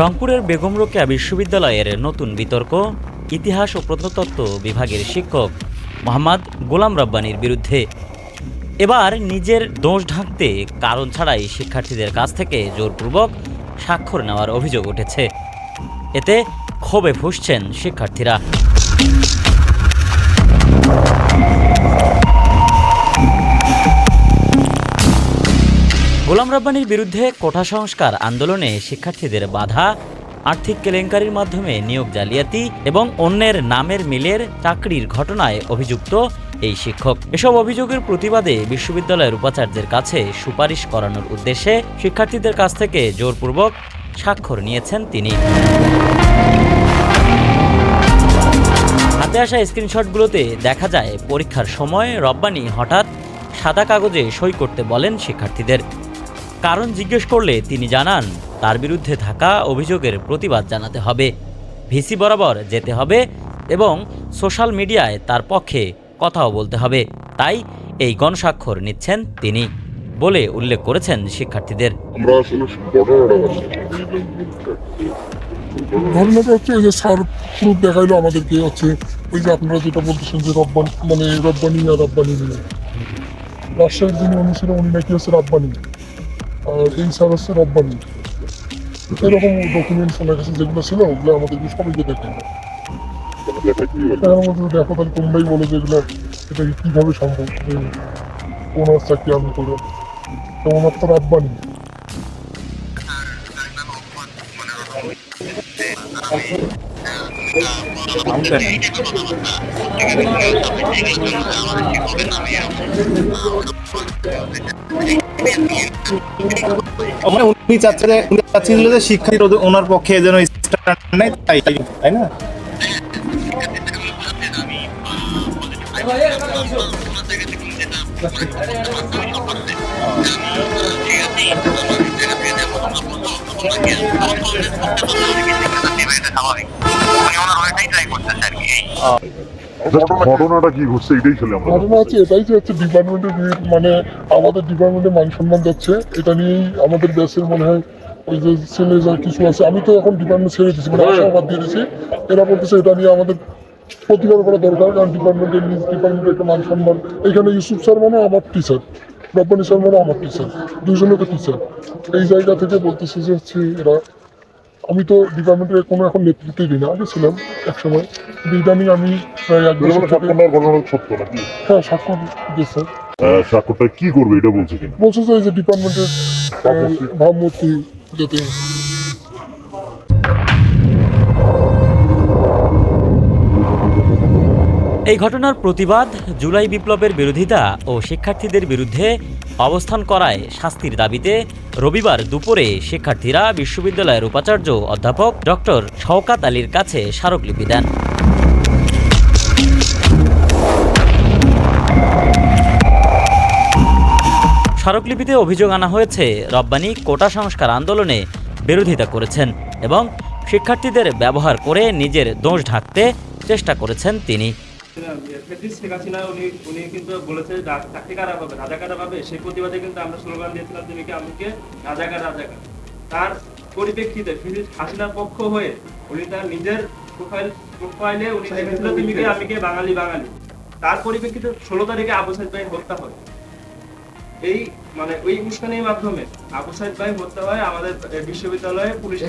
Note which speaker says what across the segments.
Speaker 1: রংপুরের বেগম রোকেয়া বিশ্ববিদ্যালয়ের নতুন বিতর্ক, ইতিহাস ও প্রত্নতত্ত্ব বিভাগের শিক্ষক মোহাম্মদ গোলাম রব্বানির বিরুদ্ধে। এবার নিজের দোষ ঢাকতে কারণ ছাড়াই শিক্ষার্থীদের কাছ থেকে জোরপূর্বক স্বাক্ষর নেওয়ার অভিযোগ উঠেছে। এতে ক্ষোভে ফুসছেন শিক্ষার্থীরা। গোলাম রব্বানির বিরুদ্ধে কোঠা সংস্কার আন্দোলনে শিক্ষার্থীদের বাধা, আর্থিক কেলেঙ্কারির মাধ্যমে নিয়োগ জালিয়াতি এবং অন্যের নামের মিলের চাকরির ঘটনায় অভিযুক্ত এই শিক্ষক। এসব অভিযোগের প্রতিবাদে বিশ্ববিদ্যালয়ের উপাচার্যের কাছে সুপারিশ করানোর উদ্দেশ্যে শিক্ষার্থীদের কাছ থেকে জোরপূর্বক স্বাক্ষর নিয়েছেন তিনি। হাতে আসা স্ক্রিনশটগুলোতে দেখা যায়, পরীক্ষার সময় রব্বানি হঠাৎ সাদা কাগজে সই করতে বলেন শিক্ষার্থীদের। কারণ জিজ্ঞেস করলে তিনি জানান তার বিরুদ্ধে থাকা অভিযোগের প্রতিবাদ জানাতে হবে ভিসি বরাবর যেতে হবে এবং সোশ্যাল মিডিয়ায় তার পক্ষে কথাও বলতে হবে। তাই এই গণস্বাক্ষর নিচ্ছেন তিনি বলে উল্লেখ করেছেন শিক্ষার্থীদের।
Speaker 2: ঘটনাটা ঘটনাটা হচ্ছে ওই যে স্যার প্রুফ দেখাইলো আমাদেরকে হচ্ছে ওই যে আপনারা যেটা বলতেছেন যে রব্বান মানে রব্বানি না রব্বানি রাজশাহীর যিনি উনি উনি নাকি হচ্ছে রব্বানি। আর এই স্যার হচ্ছে এরকম ডকুমেন্টস ওনার কাছে যেগুলো ছিল, ওগুলো আমাদেরকে সবাইকে দেখাইলো তার মধ্যে দেখো তাহলে তোমরাই বলো যে এগুলো, এটা কি কীভাবে সম্ভব? যে ওনার চাকরি আমি করে তো ওনার তো রব্বানি
Speaker 3: মানে উনি চাচ্ছে যে উনি চাচ্ছিলেন যে শিক্ষার্থীর ওনার পক্ষে যেন নেয় তাই তাই না?
Speaker 4: ঘটনাটা কি ঘটছে এটাই ছিল আমরা
Speaker 2: ঘটনা হচ্ছে এটাই যে হচ্ছে ডিপার্টমেন্টের মানে আমাদের ডিপার্টমেন্টে মান সম্মান যাচ্ছে এটা নিয়েই আমাদের ব্যাচের মনে হয় ওই যে ছেলে যা কিছু আছে। আমি তো এখন ডিপার্টমেন্ট ছেড়ে দিচ্ছি মানে আশা বাদ দিয়ে দিয়েছি। এরা বলতেছে এটা নিয়ে আমাদের প্রতিকার করা দরকার কারণ ডিপার্টমেন্টের নিজ ডিপার্টমেন্টের একটা মান সম্মান এখানে ইউসুফ স্যার মানে আমার টিচার রব্বানি স্যার মানে আমার টিচার দুজনে তো টিচার এই জায়গা থেকে বলতেছে যে হচ্ছে এরা আমি তো ডিপার্টমেন্টের কোনো এখন নেতৃত্বই দিই না আগে ছিলাম একসময়। কিন্তু ইদানিং আমি প্রায় এক বছর
Speaker 4: সত্য নাকি?
Speaker 2: হ্যাঁ স্বাক্ষর
Speaker 4: স্বাক্ষরটা কি করবে এটা বলছে কিনা?
Speaker 2: বলছে যে যে ডিপার্টমেন্টের।
Speaker 4: ভাবমূর্তি
Speaker 2: যাতে
Speaker 1: এই ঘটনার প্রতিবাদ জুলাই বিপ্লবের বিরোধিতা ও শিক্ষার্থীদের বিরুদ্ধে অবস্থান করায় শাস্তির দাবিতে রবিবার দুপুরে শিক্ষার্থীরা বিশ্ববিদ্যালয়ের উপাচার্য অধ্যাপক ডক্টর শওকাত আলীর কাছে স্মারকলিপি দেন। স্মারকলিপিতে অভিযোগ আনা হয়েছে, রব্বানি কোটা সংস্কার আন্দোলনে বিরোধিতা করেছেন এবং শিক্ষার্থীদের ব্যবহার করে নিজের দোষ ঢাকতে চেষ্টা করেছেন তিনি।
Speaker 5: শেখ হাসিনা উনি উনি কিন্তু বলেছে চাকরি কারা পাবে? রাজা পাবে? সেই প্রতিবাদে কিন্তু আমরা স্লোগান দিয়েছিলাম তুমি কি আমাকে রাজাকার রাজাকার তার পরিপ্রেক্ষিতে ফেসিস হাসিনার পক্ষ হয়ে উনি তার নিজের প্রোফাইল প্রোফাইলে উনি লিখেছিল তুমি কি আমি কে বাঙালি বাঙালি। তার পরিপ্রেক্ষিতে ষোলো তারিখে আবু সাইদ ভাই হত্যা হয়। এই মানে ওই উস্কানির মাধ্যমে আবু সাইদ ভাই হত্যা হয় আমাদের বিশ্ববিদ্যালয়ে পুলিশ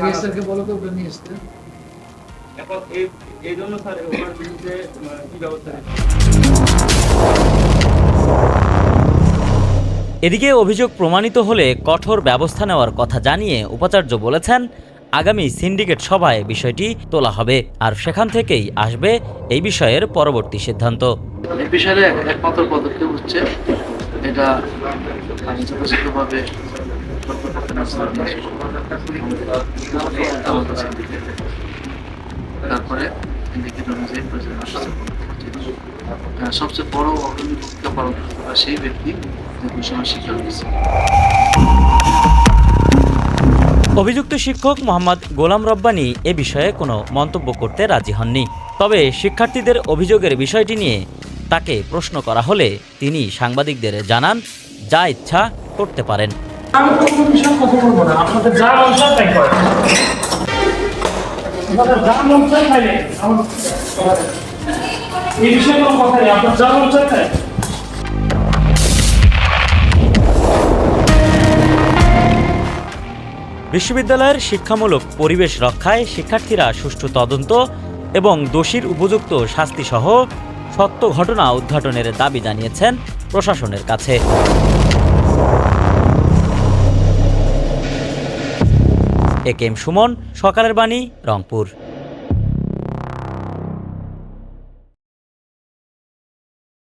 Speaker 5: এখন এই এই জন্য স্যার ওনার বিরুদ্ধে মানে, কি ব্যবস্থা
Speaker 1: এদিকে অভিযোগ প্রমাণিত হলে কঠোর ব্যবস্থা নেওয়ার কথা জানিয়ে উপাচার্য বলেছেন আগামী সিন্ডিকেট সভায় বিষয়টি তোলা হবে আর সেখান থেকেই আসবে এই বিষয়ের পরবর্তী সিদ্ধান্ত।
Speaker 6: এই বিষয়ে একমাত্র পদক্ষেপ হচ্ছে এটা তারপরে সিন্ডিকেট অনুযায়ী প্রয়োজন সবচেয়ে বড় অগ্রণী ভূমিকা পালন করতে পারে সেই ব্যক্তি যে ঘোষণা স্বীকার দিয়েছে
Speaker 1: অভিযুক্ত শিক্ষক মোহাম্মদ গোলাম রব্বানি এ বিষয়ে কোনো মন্তব্য করতে রাজি হননি। তবে শিক্ষার্থীদের অভিযোগের বিষয়টি নিয়ে তাকে প্রশ্ন করা হলে তিনি সাংবাদিকদের জানান যা ইচ্ছা করতে পারেন।
Speaker 7: আমি কোনো বিষয়ে কথা বলব না। আপনাদের যা মন চায় তাই করেন।
Speaker 1: বিশ্ববিদ্যালয়ের শিক্ষামূলক পরিবেশ রক্ষায় শিক্ষার্থীরা সুষ্ঠু তদন্ত এবং দোষীর উপযুক্ত শাস্তিসহ সত্য ঘটনা উদ্ঘাটনের দাবি জানিয়েছেন প্রশাসনের কাছে। এ কে এম সুমন সকালের বাণী রংপুর।